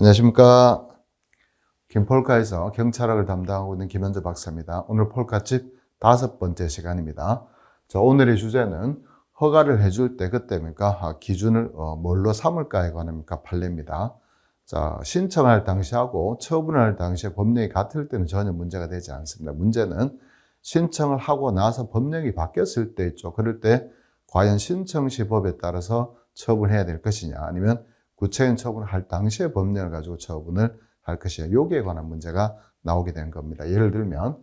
안녕하십니까. 김폴카에서 경찰학을 담당하고 있는 김현재 박사입니다. 오늘 폴카집 다섯 번째 시간입니다. 자, 오늘의 주제는 허가를 해줄 때 그때입니까? 아, 기준을 어, 뭘로 삼을까에 관합니까? 판례입니다. 자, 신청할 당시하고 처분할 당시에 법령이 같을 때는 전혀 문제가 되지 않습니다. 문제는 신청을 하고 나서 법령이 바뀌었을 때 있죠. 그럴 때 과연 신청 시 법에 따라서 처분해야 될 것이냐 아니면 구체인 처분을 할 당시의 법령을 가지고 처분을 할 것이냐 여기에 관한 문제가 나오게 되는 겁니다. 예를 들면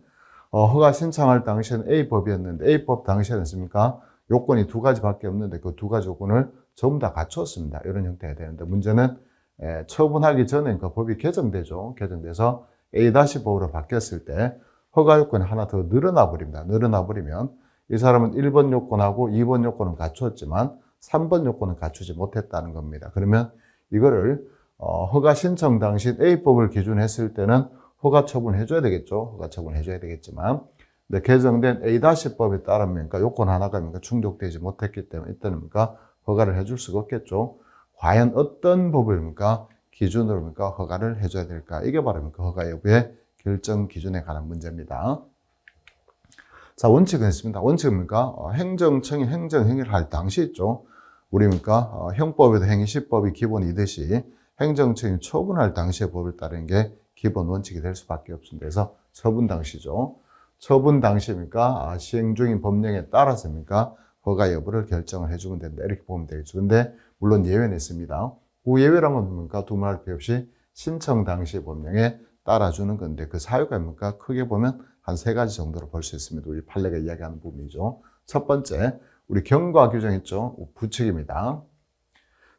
어, 허가 신청할 당시에는 A법이었는데 A법 당시에는 습니까 요건이 두 가지밖에 없는데 그 두 가지 요건을 전부 다 갖췄습니다. 이런 형태가 되는데 문제는 에, 처분하기 전에 그 법이 개정되죠. 개정돼서 A-법으로 바뀌었을 때 허가 요건이 하나 더 늘어나 버립니다. 늘어나 버리면 이 사람은 1번 요건하고 2번 요건은 갖추었지만 3번 요건은 갖추지 못했다는 겁니다. 그러면 이거를 어, 허가 신청 당시 A법을 기준했을 때는 허가 처분해 줘야 되겠죠. 허가 처분해 줘야 되겠지만 근데 개정된 A-법에 그러니까 요건 하나가 그러니까 충족되지 못했기 때문에 그러니까 허가를 해줄 수가 없겠죠. 과연 어떤 법을 기준으로 그러니까 허가를 해줘야 될까? 이게 바로 그러니까 허가 여부의 결정 기준에 관한 문제입니다. 자, 원칙은 있습니다. 원칙은 뭡니까? 어, 행정청이 행정행위를 할 당시 있죠. 우리입니까? 어, 형법에도 행위시법이 기본이듯이 행정청이 처분할 당시의 법을 따르는 게 기본 원칙이 될 수밖에 없습니다. 그래서 처분 당시죠. 처분 당시입니까? 아, 시행 중인 법령에 따라서입니까? 허가 여부를 결정을 해주면 된다. 이렇게 보면 되겠죠. 근데 물론 예외는 있습니다. 그 예외라면 뭡니까? 두말할 필요 없이 신청 당시 법령에 따라주는 건데 그 사유가 뭡니까? 크게 보면 한 세 가지 정도로 볼 수 있습니다. 우리 판례가 이야기하는 부분이죠. 첫 번째, 우리 경과 규정 있죠? 부칙입니다.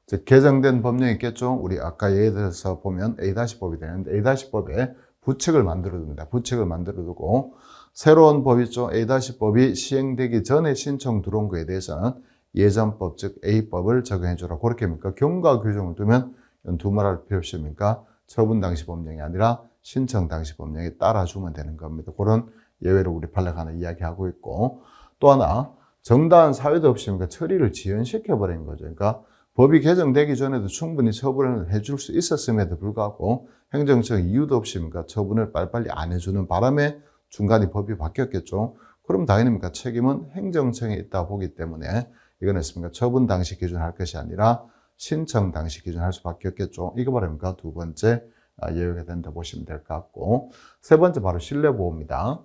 즉, 개정된 법령이 있겠죠? 우리 아까 예를 들어서 보면 A-법이 되는데 A-법에 부칙을 만들어 둡니다. 부칙을 만들어 두고 새로운 법 있죠? A-법이 시행되기 전에 신청 들어온 거에 대해서는 예전법, 즉 A법을 적용해 주라. 그렇게 합니까? 경과 규정을 두면 두말할 필요 없습니까? 처분 당시 법령이 아니라 신청 당시 법령에 따라주면 되는 겁니다. 그런 예외로 우리 하나 이야기하고 있고 또 하나 정당한 사유도 없이 그러니까 처리를 지연시켜 버린 거죠. 그러니까 법이 개정되기 전에도 충분히 처분을 해줄 수 있었음에도 불구하고 행정청 이유도 없이 그러니까 처분을 빨리빨리 안 해주는 바람에 중간에 법이 바뀌었겠죠. 그럼 당연히 그러니까 책임은 행정청에 있다 보기 때문에 이건 했습니까? 처분 당시 기준 할 것이 아니라 신청 당시 기준 할 수밖에 없겠죠. 이거 바랍니까? 두 번째 아, 예외가 된다 보시면 될 것 같고 세 번째 바로 신뢰보호입니다.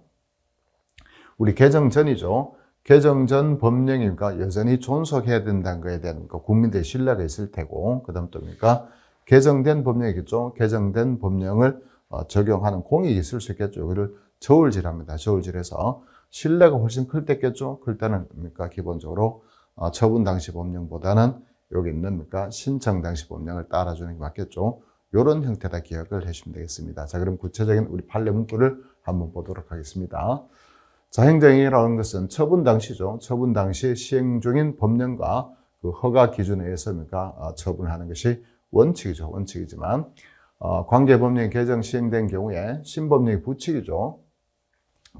우리 개정 전이죠. 개정 전 법령이니까 여전히 존속해야 된다는 거에 대한 그 국민들의 신뢰가 있을 테고 그 다음 또 뭡니까? 개정된 법령이겠죠. 개정된 법령을 어, 적용하는 공익이 있을 수 있겠죠. 이거를 저울질합니다. 저울질해서 신뢰가 훨씬 클 때겠죠. 클 때는 뭡니까? 기본적으로 어, 처분 당시 법령보다는 여기 있는 뭡니까? 신청 당시 법령을 따라주는 게 맞겠죠. 이런 형태다 기억을 해주시면 되겠습니다. 자, 그럼 구체적인 우리 판례 문구를 한번 보도록 하겠습니다. 자, 행정이라는 것은 처분 당시죠. 처분 당시 시행 중인 법령과 그 허가 기준에 의해서니까 어, 처분하는 것이 원칙이죠. 원칙이지만 어, 관계법령이 개정 시행된 경우에 신법령이 부칙이죠.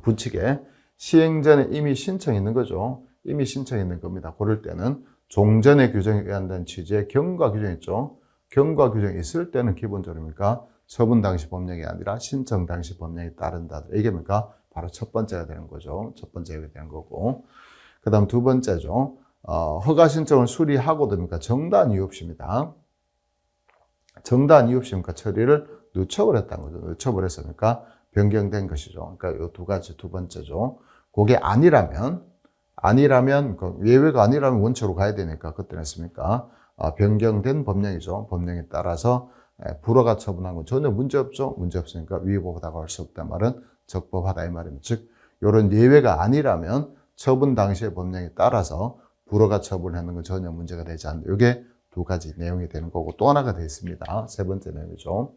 부칙에 시행 전에 이미 신청이 있는 거죠. 이미 신청이 있는 겁니다. 그럴 때는 종전의 규정에 의한다는 취지의 경과 규정 있죠. 경과 규정이 있을 때는 기본적으로니까 처분 당시 법령이 아니라 신청 당시 법령이 따른다. 이게 뭡니까? 바로 첫 번째가 되는 거죠. 첫 번째가 되는 거고. 그 다음 두 번째죠. 어, 허가 신청을 수리하고 됩니까? 정단 이유 없입니다. 정단 이유 없이니까 처리를 늦춰버렸다는 거죠. 늦춰버렸으니까 변경된 것이죠. 그러니까 이 두 가지 두 번째죠. 그게 아니라면, 아니라면, 그 예외가 아니라면 원칙으로 가야 되니까, 그때는 했습니까? 아, 변경된 법령이죠. 법령에 따라서 불허가 처분한 건 전혀 문제 없죠. 문제 없으니까 위법하다고 할 수 없단 말은 적법하다 이 말입니다. 즉 이런 예외가 아니라면 처분 당시의 법령에 따라서 불허가 처분하는 건 전혀 문제가 되지 않는다. 이게 두 가지 내용이 되는 거고 또 하나가 되어 있습니다. 세 번째 내용이죠.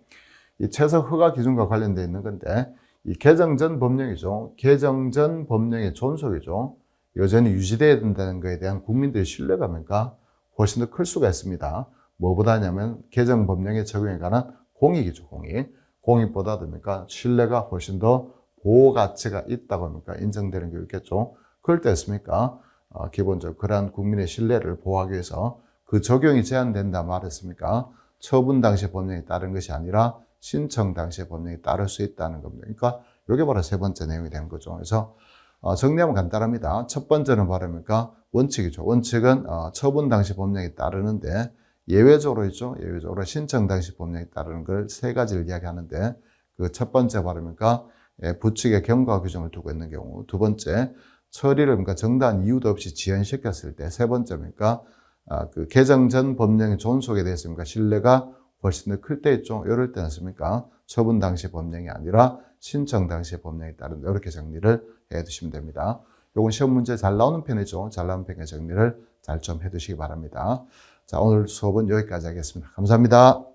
이 최소 허가 기준과 관련되어 있는 건데 이 개정 전 법령이죠. 개정 전 법령의 존속이죠. 여전히 유지돼야 된다는 것에 대한 국민들의 신뢰가 뭡니까? 훨씬 더 클 수가 있습니다. 뭐보다냐면 개정 법령에 적용에 관한 공익이죠, 공익. 공익보다 뭡니까? 신뢰가 훨씬 더 보호 가치가 있다고 합니까? 인정되는 게 있겠죠. 그럴 때 있습니까? 어, 기본적으로 그러한 국민의 신뢰를 보호하기 위해서 그 적용이 제한된다 말했습니까? 처분 당시 법령에 따른 것이 아니라 신청 당시 법령에 따를 수 있다는 겁니다. 그러니까 이게 바로 세 번째 내용이 되는 거죠. 그래서 어, 정리하면 간단합니다. 첫 번째는 바르니까 원칙이죠. 원칙은 어, 처분 당시 법령에 따르는데 예외적으로 있죠. 예외적으로 신청 당시 법령에 따르는 걸 세 가지를 이야기하는데 그 첫 번째 바르니까 예, 부칙의 경과 규정을 두고 있는 경우, 두 번째 처리를 그러니까 정당한 이유도 없이 지연시켰을 때, 세 번째니까 아, 그 개정 전 법령의 존속에 대해서 니까 신뢰가 훨씬 더 클 때 있죠. 이럴 때는 습니까 처분 당시 법령이 아니라 신청 당시 법령에 따른 이렇게 정리를 해 두시면 됩니다. 요건 시험 문제 잘 나오는 편이죠. 잘 나오는 편의 정리를 잘 좀 해 두시기 바랍니다. 자, 오늘 수업은 여기까지 하겠습니다. 감사합니다.